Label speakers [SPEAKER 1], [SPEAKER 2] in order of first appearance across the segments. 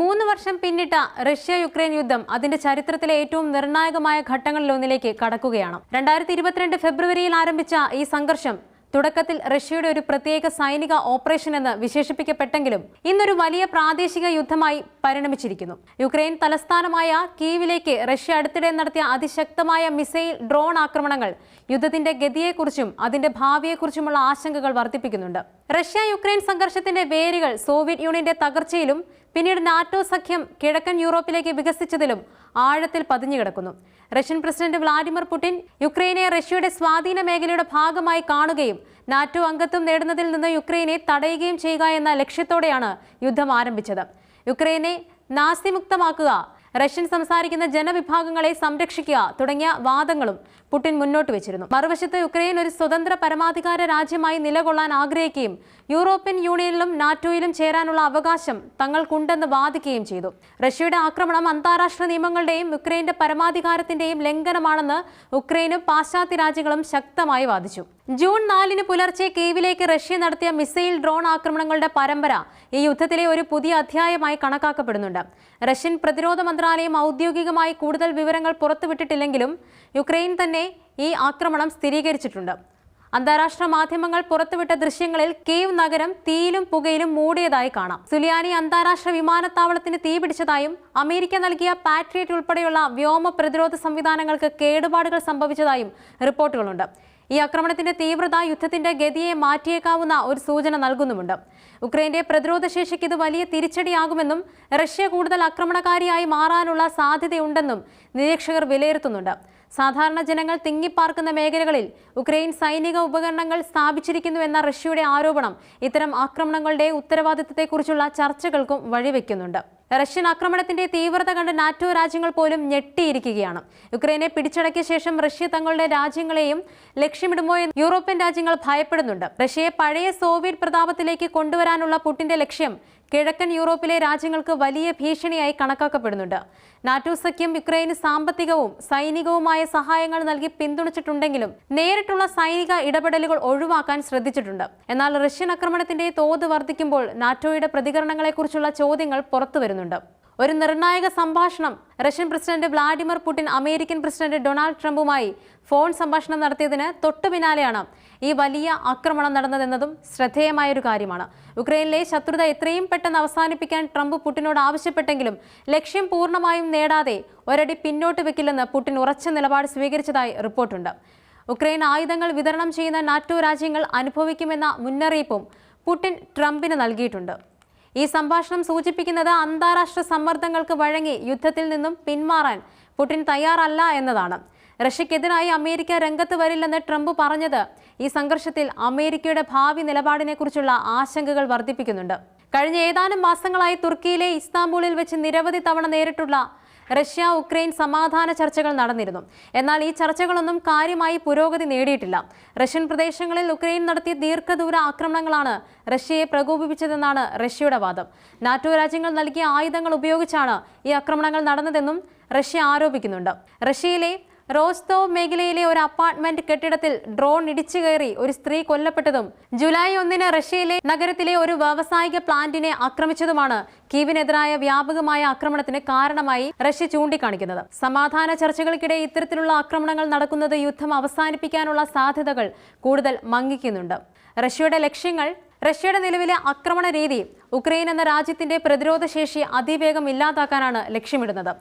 [SPEAKER 1] മൂന്ന് വർഷം പിന്നിട്ട റഷ്യ യുക്രൈൻ യുദ്ധം അതിന്റെ ചരിത്രത്തിലെ ഏറ്റവും നിർണായകമായ ഘട്ടങ്ങളിലൊന്നിലേക്ക് കടക്കുകയാണ്. രണ്ടായിരത്തി ഇരുപത്തിരണ്ട് ഫെബ്രുവരിയിൽ ആരംഭിച്ച ഈ സംഘർഷം തുടക്കത്തിൽ റഷ്യയുടെ ഒരു പ്രത്യേക സൈനിക ഓപ്പറേഷൻ എന്ന് വിശേഷിപ്പിക്കപ്പെട്ടെങ്കിലും ഇന്നൊരു വലിയ പ്രാദേശിക യുദ്ധമായി പരിണമിച്ചിരിക്കുന്നു. യുക്രൈൻ തലസ്ഥാനമായ കീവിലേക്ക് റഷ്യ അടുത്തിടെ നടത്തിയ അതിശക്തമായ മിസൈൽ ഡ്രോൺ ആക്രമണങ്ങൾ യുദ്ധത്തിന്റെ ഗതിയെക്കുറിച്ചും അതിന്റെ ഭാവിയെക്കുറിച്ചുമുള്ള ആശങ്കകൾ വർദ്ധിപ്പിക്കുന്നുണ്ട്. റഷ്യ യുക്രൈൻ സംഘർഷത്തിന്റെ വേരുകൾ സോവിയറ്റ് യൂണിയന്റെ തകർച്ചയിലും പിന്നീട് നാറ്റോ സഖ്യം കിഴക്കൻ യൂറോപ്പിലേക്ക് വികസിച്ചതിലും ആഴത്തിൽ പതിഞ്ഞു കിടക്കുന്നു. റഷ്യൻ പ്രസിഡന്റ് വ്ളാഡിമിർ പുടിൻ യുക്രൈനെ റഷ്യയുടെ സ്വാധീന മേഖലയുടെ ഭാഗമായി കാണുകയും നാറ്റോ അംഗത്വം നേടുന്നതിൽ നിന്ന് യുക്രൈനെ തടയുകയും ചെയ്യുക എന്ന ലക്ഷ്യത്തോടെയാണ് യുദ്ധം ആരംഭിച്ചത്. യുക്രൈനെ നാസ്തിമുക്തമാക്കുക റഷ്യൻ സംസാരിക്കുന്ന ജനവിഭാഗങ്ങളെ സംരക്ഷിക്കുക തുടങ്ങിയ വാദങ്ങളും പുടിൻ മുന്നോട്ട് വെച്ചിരുന്നു. മറുവശത്ത് യുക്രൈൻ ഒരു സ്വതന്ത്ര പരമാധികാര രാജ്യമായി നിലകൊള്ളാൻ ആഗ്രഹിക്കുകയും യൂറോപ്യൻ യൂണിയനിലും നാറ്റോയിലും ചേരാനുള്ള അവകാശം തങ്ങൾക്കുണ്ടെന്ന് വാദിക്കുകയും ചെയ്തു. റഷ്യയുടെ ആക്രമണം അന്താരാഷ്ട്ര നിയമങ്ങളുടെയും യുക്രൈന്റെ പരമാധികാരത്തിന്റെയും ലംഘനമാണെന്ന് ഉക്രൈനും പാശ്ചാത്യ രാജ്യങ്ങളും ശക്തമായി വാദിച്ചു. ജൂൺ നാലിന് പുലർച്ചെ കീവിലേക്ക് റഷ്യ നടത്തിയ മിസൈൽ ഡ്രോൺ ആക്രമണങ്ങളുടെ പരമ്പര ഈ യുദ്ധത്തിലെ ഒരു പുതിയ അധ്യായമായി കണക്കാക്കപ്പെടുന്നുണ്ട്. റഷ്യൻ പ്രതിരോധ മന്ത്രാലയം ഔദ്യോഗികമായി കൂടുതൽ വിവരങ്ങൾ പുറത്തുവിട്ടിട്ടില്ലെങ്കിലും യുക്രൈൻ തന്നെ ഈ ആക്രമണം സ്ഥിരീകരിച്ചിട്ടുണ്ട്. അന്താരാഷ്ട്ര മാധ്യമങ്ങൾ പുറത്തുവിട്ട ദൃശ്യങ്ങളിൽ കീവ് നഗരം തീയിലും പുകയിലും മൂടിയതായി കാണാം. സുലിയാനി അന്താരാഷ്ട്ര വിമാനത്താവളത്തിന് തീപിടിച്ചതായും അമേരിക്ക നൽകിയ പാട്രിയറ്റ് ഉൾപ്പെടെയുള്ള വ്യോമ പ്രതിരോധ സംവിധാനങ്ങൾക്ക് കേടുപാടുകൾ സംഭവിച്ചതായും റിപ്പോർട്ടുകളുണ്ട്. ഈ ആക്രമണത്തിന്റെ തീവ്രത യുദ്ധത്തിന്റെ ഗതിയെ മാറ്റിയേക്കാവുന്ന ഒരു സൂചന നൽകുന്നുമുണ്ട്. ഉക്രൈന്റെ പ്രതിരോധ ശേഷിക്ക് ഇത് വലിയ തിരിച്ചടിയാകുമെന്നും റഷ്യ കൂടുതൽ ആക്രമണകാരിയായി മാറാനുള്ള സാധ്യതയുണ്ടെന്നും നിരീക്ഷകർ വിലയിരുത്തുന്നുണ്ട്. സാധാരണ ജനങ്ങൾ തിങ്ങിപ്പാർക്കുന്ന മേഖലകളിൽ ഉക്രൈൻ സൈനിക ഉപകരണങ്ങൾ സ്ഥാപിച്ചിരിക്കുന്നുവെന്ന റഷ്യയുടെ ആരോപണം ഇത്തരം ആക്രമണങ്ങളുടെ ഉത്തരവാദിത്തത്തെക്കുറിച്ചുള്ള ചർച്ചകൾക്കും വഴിവെക്കുന്നുണ്ട്. റഷ്യൻ ആക്രമണത്തിന്റെ തീവ്രത കണ്ട് നാറ്റോ രാജ്യങ്ങൾ പോലും ഞെട്ടിയിരിക്കുകയാണ്. യുക്രൈനെ പിടിച്ചടക്കിയ ശേഷം റഷ്യ തങ്ങളുടെ രാജ്യങ്ങളെയും ലക്ഷ്യമിടുമോ എന്ന് യൂറോപ്യൻ രാജ്യങ്ങൾ ഭയപ്പെടുന്നുണ്ട്. റഷ്യയെ പഴയ സോവിയറ്റ് പ്രതാപത്തിലേക്ക് കൊണ്ടുവരാനുള്ള പുട്ടിന്റെ ലക്ഷ്യം കിഴക്കൻ യൂറോപ്പിലെ രാജ്യങ്ങൾക്ക് വലിയ ഭീഷണിയായി കണക്കാക്കപ്പെടുന്നുണ്ട്. നാറ്റോ സഖ്യം യുക്രൈന് സാമ്പത്തികവും സൈനികവുമായ സഹായങ്ങൾ നൽകി പിന്തുണച്ചിട്ടുണ്ടെങ്കിലും നേരിട്ടുള്ള സൈനിക ഇടപെടലുകൾ ഒഴിവാക്കാൻ ശ്രദ്ധിച്ചിട്ടുണ്ട്. എന്നാൽ റഷ്യൻ ആക്രമണത്തിന്റെ തോത് വർദ്ധിക്കുമ്പോൾ നാറ്റോയുടെ പ്രതികരണങ്ങളെക്കുറിച്ചുള്ള ചോദ്യങ്ങൾ പുറത്തു വരുന്നുണ്ട്. ഒരു നിർണായക സംഭാഷണം. Russian president Vladimir Putin American president Donald ട്രംപുമായി phone സംഭാഷണം നടത്തിയതിന് തൊട്ടു പിന്നാലെയാണ് ഈ വലിയ ആക്രമണം നടന്നതെന്നതും ശ്രദ്ധേയമായ ഒരു കാര്യമാണ്. ഉക്രൈനിലെ ശത്രുത എത്രയും പെട്ടെന്ന് അവസാനിപ്പിക്കാൻ ട്രംപ് പുടിനോട് ആവശ്യപ്പെട്ടെങ്കിലും ലക്ഷ്യം പൂർണമായും നേടാതെ ഒരടി പിന്നോട്ട് വെക്കില്ലെന്ന് പുടിൻ ഉറച്ച നിലപാട് സ്വീകരിച്ചതായി റിപ്പോർട്ടുണ്ട്. ഉക്രൈൻ ആയുധങ്ങൾ വിതരണം ചെയ്യുന്ന നാറ്റോ രാജ്യങ്ങൾ അനുഭവിക്കുമെന്ന മുന്നറിയിപ്പും പുടിൻ ട്രംപിന് നൽകിയിട്ടുണ്ട്. ഈ സംഭാഷണം സൂചിപ്പിക്കുന്നത് അന്താരാഷ്ട്ര സമ്മർദ്ദങ്ങൾക്ക് വഴങ്ങി യുദ്ധത്തിൽ നിന്നും പിന്മാറാൻ പുടിൻ തയ്യാറല്ല എന്നതാണ്. റഷ്യക്കെതിരായി അമേരിക്ക രംഗത്ത് വരില്ലെന്ന് ട്രംപ് പറഞ്ഞത് ഈ സംഘർഷത്തിൽ അമേരിക്കയുടെ ഭാവി നിലപാടിനെക്കുറിച്ചുള്ള ആശങ്കകൾ വർദ്ധിപ്പിക്കുന്നുണ്ട്. കഴിഞ്ഞ ഏതാനും മാസങ്ങളായി തുർക്കിയിലെ ഇസ്താംബൂളിൽ വെച്ച് നിരവധി തവണ നേരിട്ടുള്ള റഷ്യ ഉക്രൈൻ സമാധാന ചർച്ചകൾ നടന്നിരുന്നു. എന്നാൽ ഈ ചർച്ചകളൊന്നും കാര്യമായി പുരോഗതി നേടിയിട്ടില്ല. റഷ്യൻ പ്രദേശങ്ങളിൽ ഉക്രൈൻ നടത്തിയ ദീർഘദൂര ആക്രമണങ്ങളാണ് റഷ്യയെ പ്രകോപിപ്പിച്ചതെന്നാണ് റഷ്യയുടെ വാദം. നാറ്റോ രാജ്യങ്ങൾ നൽകിയ ആയുധങ്ങൾ ഉപയോഗിച്ചാണ് ഈ ആക്രമണങ്ങൾ നടന്നതെന്നും റഷ്യ ആരോപിക്കുന്നുണ്ട്. റഷ്യയിലെ റോസ്തോവ് മേഖലയിലെ ഒരു അപ്പാർട്ട്മെന്റ് കെട്ടിടത്തിൽ ഡ്രോൺ ഇടിച്ചു കയറി ഒരു സ്ത്രീ കൊല്ലപ്പെട്ടതും ജൂലൈ ഒന്നിന് റഷ്യയിലെ നഗരത്തിലെ ഒരു വ്യാവസായിക പ്ലാന്റിനെ ആക്രമിച്ചതുമാണ് കീവിനെതിരായ വ്യാപകമായ ആക്രമണത്തിന് കാരണമായി റഷ്യ ചൂണ്ടിക്കാണിക്കുന്നത്. സമാധാന ചർച്ചകൾക്കിടെ ഇത്തരത്തിലുള്ള ആക്രമണങ്ങൾ നടക്കുന്നത് യുദ്ധം അവസാനിപ്പിക്കാനുള്ള സാധ്യതകൾ കൂടുതൽ മങ്ങിക്കുന്നുണ്ട്. റഷ്യയുടെ ലക്ഷ്യങ്ങൾ റഷ്യയുടെ നിലവിലെ ആക്രമണ രീതി ഉക്രൈൻ എന്ന രാജ്യത്തിന്റെ പ്രതിരോധ ശേഷി അതിവേഗം ഇല്ലാതാക്കാനാണ് ലക്ഷ്യമിടുന്നത്.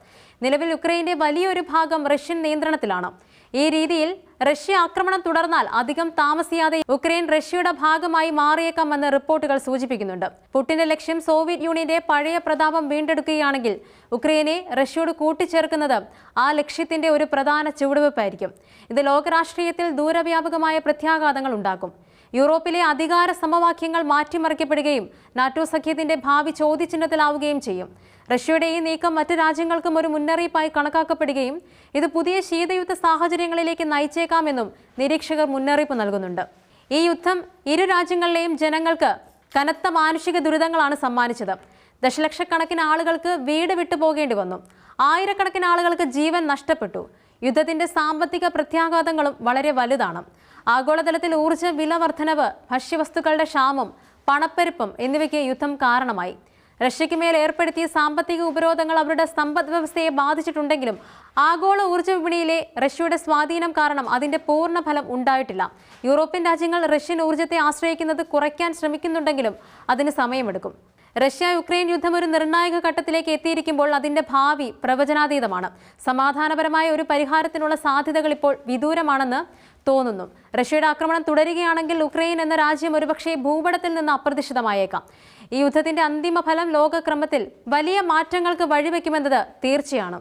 [SPEAKER 1] നിലവിൽ ഉക്രൈന്റെ വലിയൊരു ഭാഗം റഷ്യൻ നിയന്ത്രണത്തിലാണ്. ഈ രീതിയിൽ റഷ്യ ആക്രമണം തുടർന്നാൽ അധികം താമസിയാതെ ഉക്രൈൻ റഷ്യയുടെ ഭാഗമായി മാറിയേക്കാമെന്ന് റിപ്പോർട്ടുകൾ സൂചിപ്പിക്കുന്നുണ്ട്. പുട്ടിന്റെ ലക്ഷ്യം സോവിയറ്റ് യൂണിയന്റെ പഴയ പ്രതാപം വീണ്ടെടുക്കുകയാണെങ്കിൽ ഉക്രൈനെ റഷ്യയോട് കൂട്ടിച്ചേർക്കുന്നത് ആ ലക്ഷ്യത്തിന്റെ ഒരു പ്രധാന ചുവടുവെപ്പായിരിക്കും ഇത് ലോകരാഷ്ട്രീയത്തിൽ ദൂരവ്യാപകമായ പ്രത്യാഘാതങ്ങൾ ഉണ്ടാക്കും. യൂറോപ്പിലെ അധികാര സമവാക്യങ്ങൾ മാറ്റിമറിക്കപ്പെടുകയും നാറ്റോ സഖ്യത്തിന്റെ ഭാവി ചോദ്യചിഹ്നത്തിലാവുകയും ചെയ്യും. റഷ്യയുടെ ഈ നീക്കം മറ്റ് രാജ്യങ്ങൾക്കും ഒരു മുന്നറിയിപ്പായി കണക്കാക്കപ്പെടുകയും ഇത് പുതിയ ശീതയുദ്ധ സാഹചര്യങ്ങളിലേക്ക് നയിച്ചേക്കാമെന്നും നിരീക്ഷകർ മുന്നറിയിപ്പ് നൽകുന്നുണ്ട്. ഈ യുദ്ധം ഇരു രാജ്യങ്ങളിലെയും ജനങ്ങൾക്ക് കനത്ത മാനുഷിക ദുരിതങ്ങളാണ് സമ്മാനിച്ചത്. ദശലക്ഷക്കണക്കിന് ആളുകൾക്ക് വീട് വിട്ടുപോകേണ്ടി വന്നു. ആയിരക്കണക്കിന് ആളുകൾക്ക് ജീവൻ നഷ്ടപ്പെട്ടു. യുദ്ധത്തിന്റെ സാമ്പത്തിക പ്രത്യാഘാതങ്ങളും വളരെ വലുതാണ്. ആഗോളതലത്തിൽ ഊർജ വില വർധനവ് ഭക്ഷ്യവസ്തുക്കളുടെ ക്ഷാമം പണപ്പെരുപ്പം എന്നിവയ്ക്ക് യുദ്ധം കാരണമായി. റഷ്യയ്ക്ക് മേൽ ഏർപ്പെടുത്തിയ സാമ്പത്തിക ഉപരോധങ്ങൾ അവരുടെ സമ്പദ് വ്യവസ്ഥയെ ബാധിച്ചിട്ടുണ്ടെങ്കിലും ആഗോള ഊർജ വിപണിയിലെ റഷ്യയുടെ സ്വാധീനം കാരണം അതിന്റെ പൂർണ ഫലം ഉണ്ടായിട്ടില്ല. യൂറോപ്യൻ രാജ്യങ്ങൾ റഷ്യൻ ഊർജത്തെ ആശ്രയിക്കുന്നത് കുറയ്ക്കാൻ ശ്രമിക്കുന്നുണ്ടെങ്കിലും അതിന് സമയമെടുക്കും. റഷ്യ യുക്രൈൻ യുദ്ധം ഒരു നിർണായക ഘട്ടത്തിലേക്ക് എത്തിയിരിക്കുമ്പോൾ അതിന്റെ ഭാവി പ്രവചനാതീതമാണ്. സമാധാനപരമായ ഒരു പരിഹാരത്തിനുള്ള സാധ്യതകൾ ഇപ്പോൾ വിദൂരമാണെന്ന് തോന്നുന്നു. റഷ്യയുടെ ആക്രമണം തുടരുകയാണെങ്കിൽ ഉക്രൈൻ എന്ന രാജ്യം ഒരുപക്ഷെ ഭൂപടത്തിൽ നിന്ന് അപ്രതീക്ഷിതമായേക്കാം. ഈ യുദ്ധത്തിന്റെ അന്തിമ ഫലം ലോകക്രമത്തിൽ വലിയ മാറ്റങ്ങൾക്ക് വഴിവെക്കുമെന്നത് തീർച്ചയാണ്.